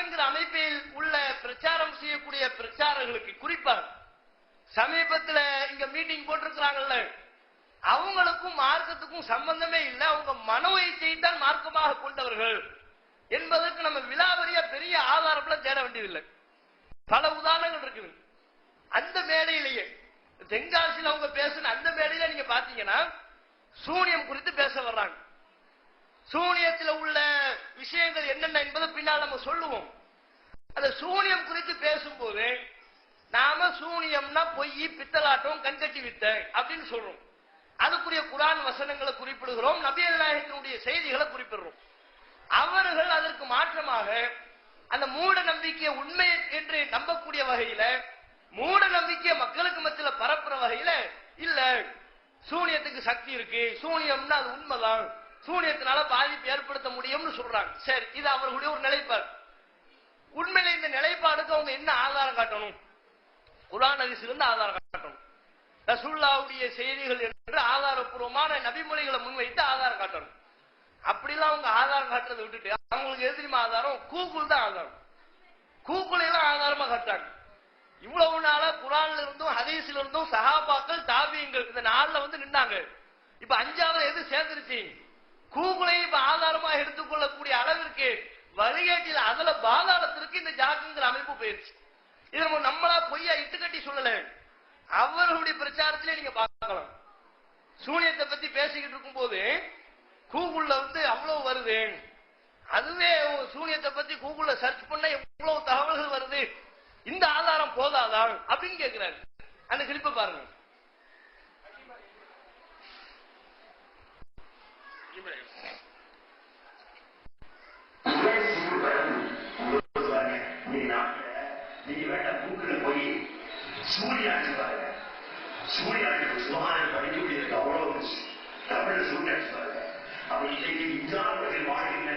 என்கிற அமைப்பில் உள்ள பிரச்சாரம் செய்யக்கூடிய பிரச்சாரர்களுக்கு குறிப்பாக சமீபத்துல இங்க மீட்டிங் போட்டிருக்கிறாங்கல்ல அவங்களுக்கும் மார்க்கத்துக்கும் சம்பந்தமே இல்லை. அவங்க மனோ செய்தான் தான் மார்க்கமாக கொண்டவர்கள் என்பதற்கு நம்ம விலாவரிய பெரிய ஆதாரம்லாம் தேட வேண்டியதில்லை. பல உதாரணங்கள் இருக்குது. அந்த மேடையிலேயே தென்காசியில் அவங்க பேசுன அந்த மேடையில நீங்க பாத்தீங்கன்னா சூனியம் குறித்து பேச வர்றாங்க. சூனியத்தில் உள்ள விஷயங்கள் என்னென்ன என்பதை பின்னால் நம்ம சொல்லுவோம். அந்த சூனியம் குறித்து பேசும்போது நாம சூனியம்னா பொய் பித்தலாட்டம் கண்கட்டி வித்த அப்படின்னு சொல்றோம். அதுக்குரிய குரான் வசனங்களை குறிப்பிடுகிறோம் நபியல் நாயகத்தினுடைய செய்திகளை குறிப்பிடுறோம். அவர்கள் அதற்கு மாற்றமாக அந்த மூட நம்பிக்கையை உண்மை என்று நம்பக்கூடிய வகையில மூட நம்பிக்கையை மக்களுக்கு மத்தியில பரப்புற வகையில இல்ல சூனியத்துக்கு சக்தி இருக்கு சூனியம்னா அது உண்மைதான் சூனியத்தினால பாதிப்பு ஏற்படுத்த முடியும்னு சொல்றாங்க. சரி இது அவர்களுடைய ஒரு நிலைப்பாடு. உண்மையில இந்த நிலைப்பாடுக்கு அவங்க என்ன ஆதாரம் காட்டணும்? குரான் அதிசிலிருந்து ஆதாரம் காட்டணும். ரசூல்லாவுடைய செய்திகள் என்று ஆதாரப்பூர்வமான நபிமொழிகளை முன்வைத்து ஆதாரம் காட்டணும். அப்படிலாம் அவங்க ஆதாரம் காட்டுறதை விட்டுட்டு அவங்களுக்கு எது தெரியுமா ஆதாரம்? கூகுள் தான் ஆதாரம். கூகுள் எல்லாம் ஆதாரமா காட்டாங்க இவ்வளவு நாளா குரான்ல இருந்தும் ஹதீஸ்ல இருந்தும் சஹாபாக்கள் தாபியங்கள் இந்த நாள்ல வந்து நின்னாங்க. இப்ப அஞ்சாவது எது சேர்ந்துருச்சு? கூகுளையும் ஆதாரமா எடுத்துக்கொள்ளக்கூடிய அளவிற்கு வழிகாட்டில அதுல பாதாளத்திற்கு இந்த ஜாக்குங்கிற அமைப்பு போயிருச்சு. இது நம்ம நம்மளா பொய்யா இட்டு கட்டி சொல்லல. அவர்களுடைய பிரச்சாரத்திலே நீங்க பார்க்கலாம். சூனியத்தை பத்தி பேசிக்கிட்டு இருக்கும் போது கூகுள்ல வந்து அவ்வளவு வருது. அதுவே சூனியத்தை பத்தி கூகுள்ல சர்ச் பண்ண எவ்வளவு தகவல்கள் வருது. இந்த ஆதாரம் போதாதான் அப்படின்னு கேக்குறாரு. அந்த கிளிப்பை பாருங்க. நீங்க வேண்டாம் கூக்குல போய் சூரிய பாருங்க சூரிய அடிச்சு அவ்வளவு தமிழ் சூரிய பாருங்க அவர் இன்னைக்கு இந்தியாவில் வாழ்கின்ற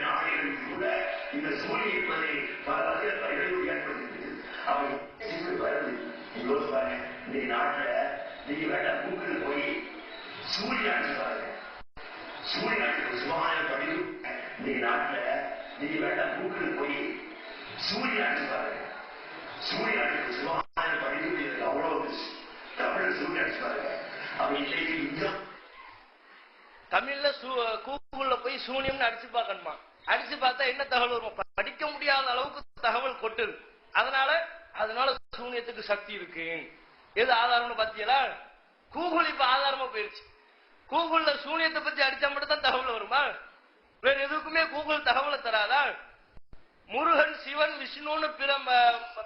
கூட இந்த சூரிய என்பதை பல வகையில் இடையூறு ஏற்படுத்திருக்கு அவர் வருது பாருங்க இன்னைக்கு நாட்டுல நீங்க வேண்டாம் கூக்குல போய் சூரிய பாருங்க நீங்க வேண்டாம் போய் பாருங்க அவ்வளவு தமிழ் பாருங்க இன்னைக்கு தமிழ்ல கூகுள்ல போய் சூனியம்னு அடிச்சு பார்க்கணுமா? அடிச்சு பார்த்தா என்ன தகவல் வரும்? படிக்க முடியாத அளவுக்கு தகவல் கொட்டுது. அதனால அதனால சூனியத்துக்கு சக்தி இருக்கு. எது ஆதாரம்னு பாத்தீங்களா? கூகுள் இப்ப ஆதாரமா போயிருச்சு. கூகுள்ல சூனியத்தை பத்தி அடிச்சா மட்டும் தான் தகவல் வருமா? வேற எதுக்குமே கூகுள் தகவலை தராதா? முருகன் சிவன் விஷ்ணுன்னு பிற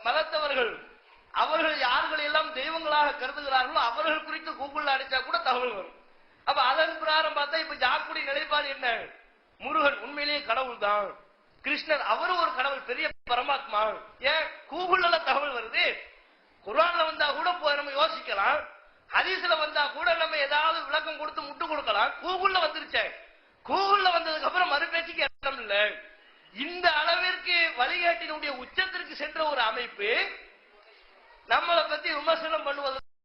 மதத்தவர்கள் அவர்கள் யார்கள் எல்லாம் தெய்வங்களாக கருதுகிறார்களோ அவர்கள் குறித்து கூகுள்ல அடிச்சா கூட தகவல் வரும். அப்ப அதன் பிரகாரம் பார்த்தா இப்ப ஜாக்குடி நிலைப்பாடு என்ன? முருகன் உண்மையிலேயே கடவுள் தான் கிருஷ்ணர் அவரும் ஒரு கடவுள் பெரிய பரமாத்மா. ஏன்? கூகுள்ல தகவல் வருது. குரான்ல வந்தா கூட போ- நம்ம யோசிக்கலாம். ஹதீஸ்ல வந்தா கூட நம்ம ஏதாவது விளக்கம் கொடுத்து முட்டு கொடுக்கலாம். கூகுள்ல வந்துருச்சே. கூகுள்ல வந்ததுக்கு அப்புறம் மறுபேச்சுக்கு இடம் இல்ல. இந்த அளவிற்கு வழிகாட்டினுடைய உச்சத்திற்கு சென்ற ஒரு அமைப்பு நம்மளை பத்தி விமர்சனம் பண்ணுவது